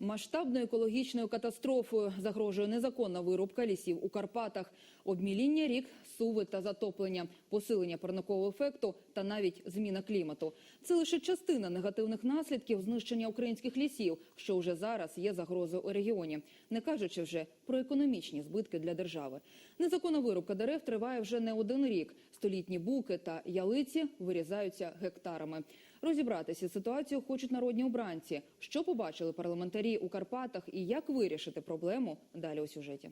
Масштабною екологічною катастрофою загрожує незаконна вирубка лісів у Карпатах, обміління рік, суви та затоплення, посилення парникового ефекту та навіть зміна клімату. Це лише частина негативних наслідків знищення українських лісів, що вже зараз є загрозою у регіоні, не кажучи вже про економічні збитки для держави. Незаконна вирубка дерев триває вже не один рік. Столітні буки та ялиці вирізаються гектарами. Розібратися з ситуацією хочуть народні обранці. Що побачили парламентарі у Карпатах і як вирішити проблему далі у сюжеті.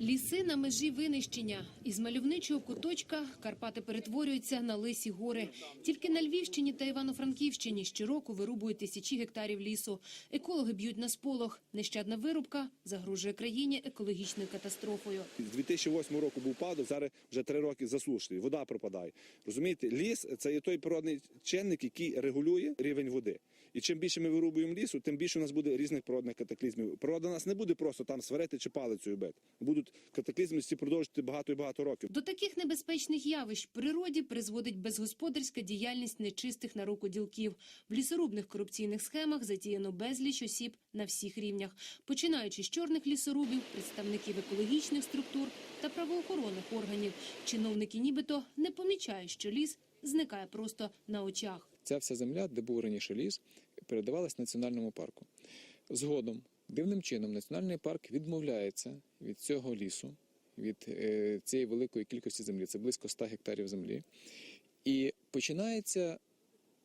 Ліси на межі винищення. Із мальовничого куточка Карпати перетворюються на лисі гори. Тільки на Львівщині та Івано-Франківщині щороку вирубують тисячі гектарів лісу. Екологи б'ють на сполох. Нещадна вирубка загрожує країні екологічною катастрофою. З 2008 року був падок, зараз вже три роки засушливий, вода пропадає. Розумієте, ліс це є той природний чинник, який регулює рівень води. І чим більше ми вирубуємо лісу, тим більше у нас буде різних природних катаклізмів. Природа нас не буде просто там сварити чи палицею бити. Будуть катаклізми ці продовжувати багато і багато років. До таких небезпечних явищ в природі призводить безгосподарська діяльність нечистих на руку ділків. В лісорубних корупційних схемах затіяно безліч осіб на всіх рівнях, починаючи з чорних лісорубів, представників екологічних структур та правоохоронних органів. Чиновники нібито не помічають, що ліс зникає просто на очах. Ця вся земля, де був раніше ліс, передавалась національному парку. Згодом, дивним чином, національний парк відмовляється від цього лісу, від е, цієї великої кількості землі, це близько 100 гектарів землі, і починається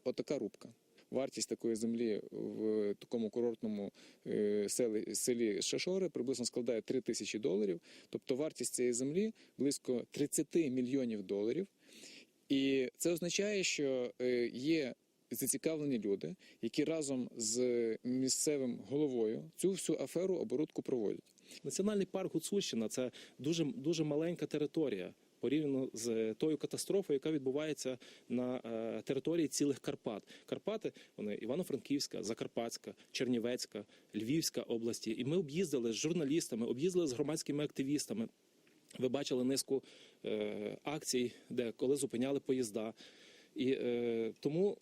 отака рубка. Вартість такої землі в такому курортному е, селі, Шашори приблизно складає 3 тисячі доларів. Тобто вартість цієї землі близько 30 мільйонів доларів. І це означає, що е, є зацікавлені люди, які разом з місцевим головою цю всю аферу оборудку проводять. Національний парк Гуцульщина це дуже, дуже маленька територія. Порівняно з тою катастрофою, яка відбувається на е, території цілих Карпат. Карпати вони Івано-Франківська, Закарпатська, Чернівецька, Львівська області. І ми об'їздили з журналістами, об'їздили з громадськими активістами. Ви бачили низку е, акцій, де коли зупиняли поїзда. І е, тому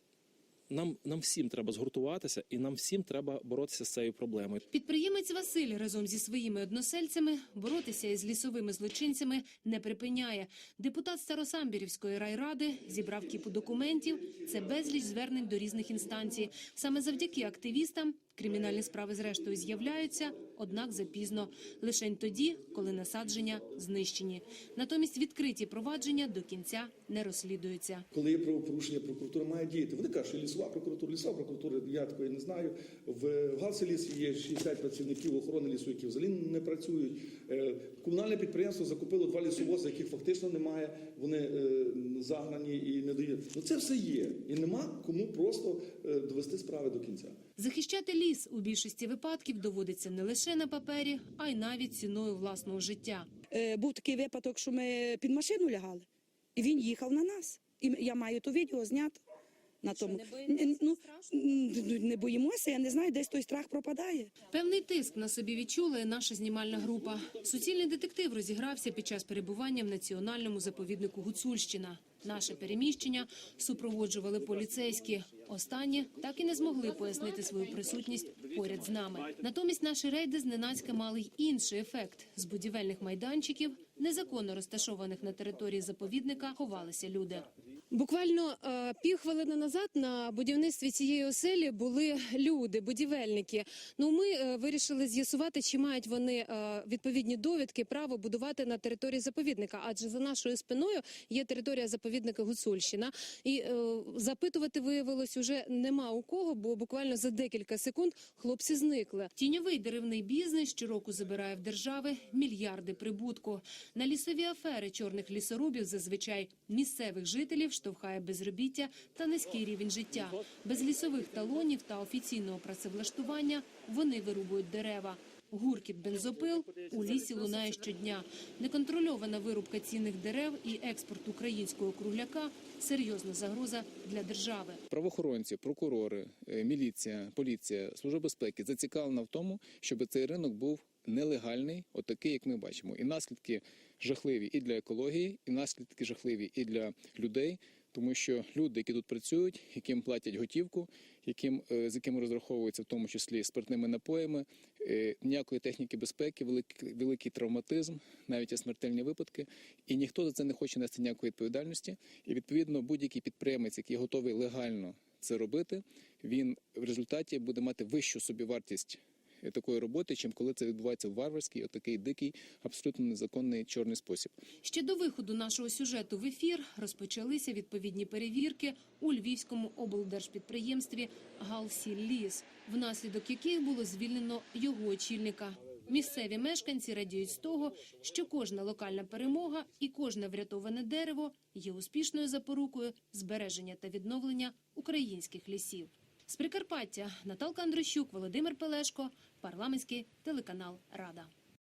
нам, нам всім треба згуртуватися, і нам всім треба боротися з цією проблемою. Підприємець Василь разом зі своїми односельцями боротися із лісовими злочинцями не припиняє. Депутат Старосамбірівської райради зібрав кіпу документів. Це безліч звернень до різних інстанцій. Саме завдяки активістам кримінальні справи зрештою з'являються, однак запізно. Лишень тоді, коли насадження знищені. Натомість відкриті провадження до кінця не розслідуються. Коли є правопорушення, прокуратура має діяти. Вони кажуть, що лісова прокуратура, лісова прокуратура, я такої не знаю. В Галселісі є 60 працівників охорони лісу, які взагалі не працюють. Е, Комунальне підприємство закупило два лісовози, яких фактично немає. Вони е, загнані і не дають. Ну це все є. І нема кому просто е, довести справи до кінця. Захищати ліс у більшості випадків доводиться не лише на папері, а й навіть ціною власного життя. Е, був такий випадок, що ми під машину лягали, і він їхав на нас. І я маю то відео знято. На тому. Н- ну, не боїмося, я не знаю, десь той страх пропадає. Певний тиск на собі відчула і наша знімальна група. Суцільний детектив розігрався під час перебування в національному заповіднику Гуцульщина. Наше переміщення супроводжували поліцейські. Останні так і не змогли пояснити свою присутність поряд з нами. Натомість наші рейди зненацька мали й інший ефект. З будівельних майданчиків, незаконно розташованих на території заповідника, ховалися люди. Буквально е, півхвилини назад на будівництві цієї оселі були люди, будівельники. Ну ми е, вирішили з'ясувати, чи мають вони е, відповідні довідки право будувати на території заповідника. Адже за нашою спиною є територія заповідника Гуцульщина. І е, запитувати виявилось уже нема у кого, бо буквально за декілька секунд хлопці зникли. Тіньовий деревний бізнес щороку забирає в держави мільярди прибутку. На лісові афери чорних лісорубів зазвичай місцевих жителів штовхає безробіття та низький рівень життя. Без лісових талонів та офіційного працевлаштування вони вирубують дерева. Гуркіт бензопил у лісі лунає щодня. Неконтрольована вирубка цінних дерев і експорт українського кругляка серйозна загроза для держави. Правоохоронці, прокурори, е, міліція, поліція, служба безпеки зацікавлена в тому, щоб цей ринок був нелегальний, отакий, як ми бачимо. І наслідки жахливі і для екології, і наслідки жахливі і для людей, тому що люди, які тут працюють, яким платять готівку, яким е, з якими розраховуються, в тому числі спиртними напоями, е, ніякої техніки безпеки, великий, великий травматизм, навіть є смертельні випадки, і ніхто за це не хоче нести ніякої відповідальності. І відповідно будь-який підприємець, який готовий легально це робити, він в результаті буде мати вищу собівартість такої роботи, чим коли це відбувається в варварський, отакий дикий, абсолютно незаконний чорний спосіб. Ще до виходу нашого сюжету в ефір розпочалися відповідні перевірки у львівському облдержпідприємстві «Галсілліс», внаслідок яких було звільнено його очільника. Місцеві мешканці радіють з того, що кожна локальна перемога і кожне врятоване дерево є успішною запорукою збереження та відновлення українських лісів. З Прикарпаття Наталка Андрощук, Володимир Пелешко, парламентський телеканал Рада.